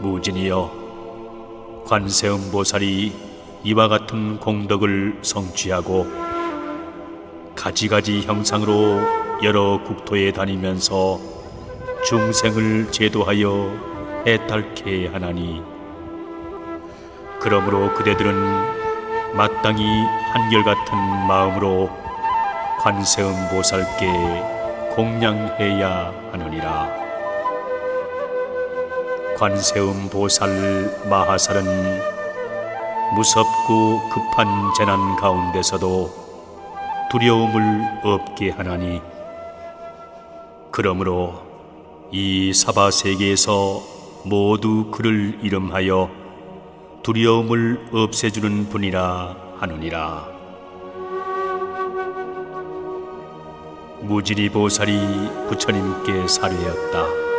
무진이여 관세음 보살이 이와 같은 공덕을 성취하고 가지가지 형상으로 여러 국토에 다니면서 중생을 제도하여 해탈케 하나니 그러므로 그대들은 마땅히 한결같은 마음으로 관세음 보살께 공양해야 하느니라. 관세음 보살 마하살은 무섭고 급한 재난 가운데서도 두려움을 없게 하나니 그러므로 이 사바 세계에서 모두 그를 이름하여 두려움을 없애주는 분이라 하느니라. 무지리 보살이 부처님께 사례였다.